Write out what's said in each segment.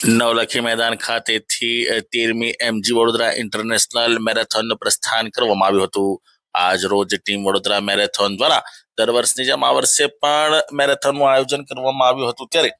નવલખી મેદાન ખાતેથી તેરમી એમજી વડોદરા ઇન્ટરનેશનલ મેરેથોનનું પ્રસ્થાન કરવામાં આવ્યું હતું. આજ રોજ ટીમ વડોદરા મેરેથોન દ્વારા દર વર્ષની જેમ આ વર્ષે પણ મેરેથોનનું આયોજન કરવામાં આવ્યું હતું ત્યારે.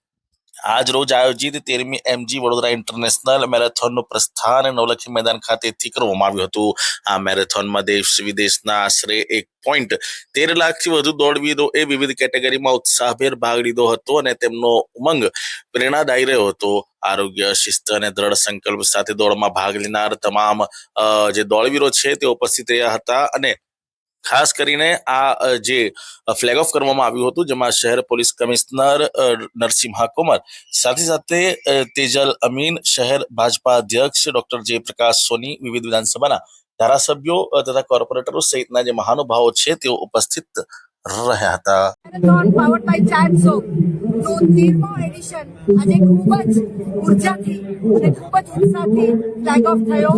આજ રોજ આયોજિત તેરમી એમજી વડોદરા ઇન્ટરનેશનલ મેરેથોનનું પ્રસ્થાન નવલખી મેદાન ખાતેથી કરવામાં આવ્યું હતું. આ મેરેથોનમાં દેશ વિદેશના આશરે એક પોઈન્ટ તેર લાખથી વધુ દોડવીરો એ વિવિધ કેટેગરીમાં ઉત્સાહભેર ભાગ લીધો હતો અને તેમનો ઉમંગ પ્રેરણાદાયી રહ્યો હતો. આરોગ્ય, શિસ્ત અને દ્રઢ સંકલ્પ સાથે દોડમાં ભાગ લેનાર તમામ જે દોડવીરો છે તે ઉપસ્થિત રહ્યા હતા અને ખાસ કરીને આ જે ફ્લેગ ઓફ કરવામાં આવ્યું હતું, જેમાં શહેર પોલીસ કમિશનર નરસિંહ કુમાર સાથે સાથે તેજલ અમીન, શહેર ભાજપા અધ્યક્ષ, ડોક્ટર જયપ્રકાશ સોની, વિવિધ વિધાનસભાના ધારાસભ્યો તથા કોર્પોરેટરો સહિતના જે મહાનુભાવો છે તેઓ ઉપસ્થિત રહ્યા હતા. તો તેરમો એડિશન આજે ખૂબ જ ઉર્જાથી અને ખૂબ જ ઉત્સાહથી ફ્લેગ ઓફ થયો.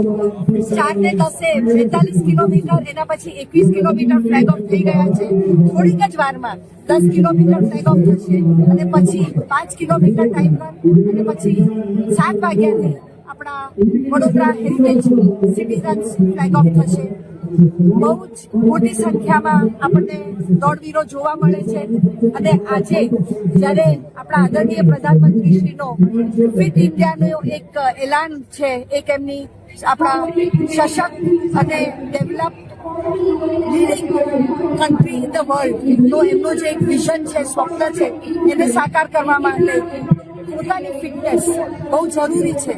ચાર ને દસે બેતાલીસ કિલોમીટર, એના પછી એકવીસ કિલોમીટર ફ્લેગ ઓફ થઈ ગયા છે. થોડીક જ વારમાં દસ કિલોમીટર ફ્લેગ ઓફ થશે. અને પછી પાંચ કિલોમીટર ટાઈમ રન અને પછી સાત વાગ્યાથી આપણા Vadodara heritage citizens flag off થશે. બહુ જ મોટી સંખ્યામાં આપણને દોડવીરો જોવા મળે છે. અને આજે જ્યારે આપણા આદરણીય પ્રધાનમંત્રીશ્રીનો ફિટ ઇન્ડિયાનો એક એલાન છે એક એમની આપણા સશક્ત અને develop country in the world એમનો જે એક વિઝન છે, સ્વપ્ન છે, એને સાકાર કરવા માટે પોતાની ફિટનેસ બહુ જરૂરી છે.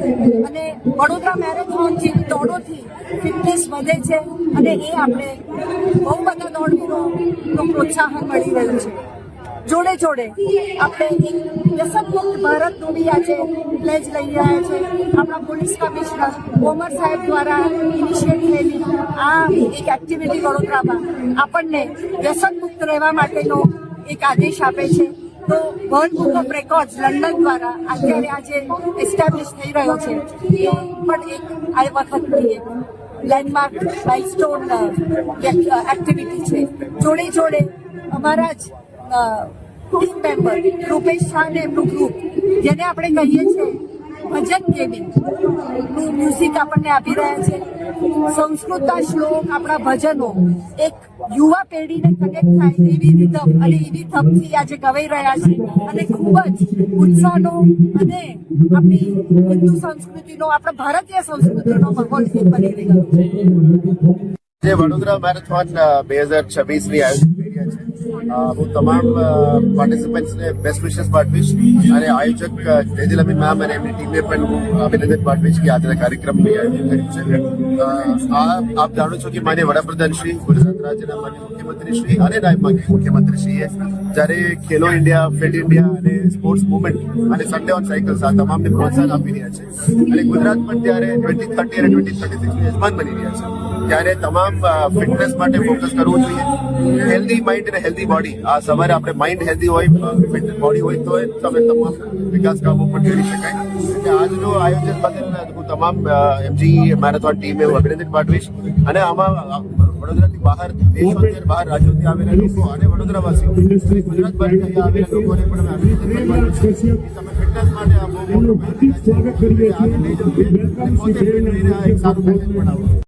અને વડોદરા મેરેથોનથી દોડોથી ફિટનેસ વધે છે અને એ આપણે બહુ બધા દોડવીરોનું પ્રોત્સાહન મળી રહ્યું છે. જોડે જોડે આપણે એક વ્યસનમુક્ત ભારતનું બી આજે પ્લેજ લઈ રહ્યા છે. આપણા પોલીસ કમિશનર કોમર સાહેબ દ્વારા ઇનિશિયેટ થયેલી આ એક એક્ટિવિટી વડોદરામાં આપણને વ્યસનમુક્ત રહેવા માટેનો એક આદેશ આપે છે. તો world book of record London દ્વારા અત્યારે આજે એસ્ટાબ્લિશ થઈ રહ્યો છે. એ પણ એક આ વખતની લેન્ડમાર્ક માઇલસ્ટોન એક્ટિવિટી છે. જોડે જોડે અમારા જ ટીમ મેમ્બર રૂપેશ શાહ ને એમનું ગ્રુપ જેને આપણે કહીએ છીએ ભજન ગેમિંગનું મ્યુઝિક આપણને આપી રહ્યા છે. સંસ્કૃતના શ્લોક, આપણા ભજનો એક યુવા પેઢીને કનેક્ટ થાય એવી રીતમ અને એવી થપથી આજે ગવાઈ રહ્યા છે. અને ખૂબ જ ઉત્સાહનો અને આપણી હિન્દુ સંસ્કૃતિનો, આપણા ભારતીય સંસ્કૃતિનો માહોલ બની રહ્યો છે. વડોદરા મેરેથોન બે હજાર છવ્વીસની આયોજન કરી છે. હું તમામ પાર્ટિસિપન્ટ્સને બેસ્ટ વિશેસ પાઠવીશ અને આયોજક તેજલ અમીન મેમ અને એમની ટીમને પણ હું અભિનંદન પાઠવીશ કે આજના કાર્યક્રમનું આયોજન કર્યું છે. આપ જાણો છો કે માન્ય વડાપ્રધાન ગુજરાત રાજ્યના માન્ય મુખ્યમંત્રી અને નાયબ મુખ્યમંત્રી શ્રીએ જ્યારે ખેલો ઇન્ડિયા, ફિટ ઇન્ડિયા અને સ્પોર્ટ્સ મુવમેન્ટ અને સન્ડે ઓન સાયકલ્સ આ તમામને પ્રોત્સાહન આપી રહ્યા છે અને ગુજરાત પણ ત્યારે ટ્વેન્ટી થર્ટી અને ટ્વેન્ટી થર્ટી સિક્સનું યજમાન બની રહ્યા છે. ત્યારે તમામ ફિટનેસ માટે ફોકસ કરવું જોઈએ. હેલ્ધી માઇન્ડ અને હેલ્ધી બોડી આ સવારે આપણે માઇન્ડ હેલ્ધી હોય બોડી હોય તો તમે તમામ વિકાસ કામો પણ કરી શકાય. એટલે આજનું આયોજન બદલ હું તમામ એમજી મેરેથોન ટીમે અભિનંદન પાઠવીશ. અને આમાં વડોદરાથી બહાર દેશોથી બહાર રાજ્યોથી આવેલા લોકો અને વડોદરાવાસીઓ ગુજરાતભરથી આવેલા લોકોને પણ અમે ફિટનેસ માટે આ બહુ મોટું મહેનત છે. આગળ લઈ જવું પોતે ફિટ રહીને એક સારું મેસેજ પણ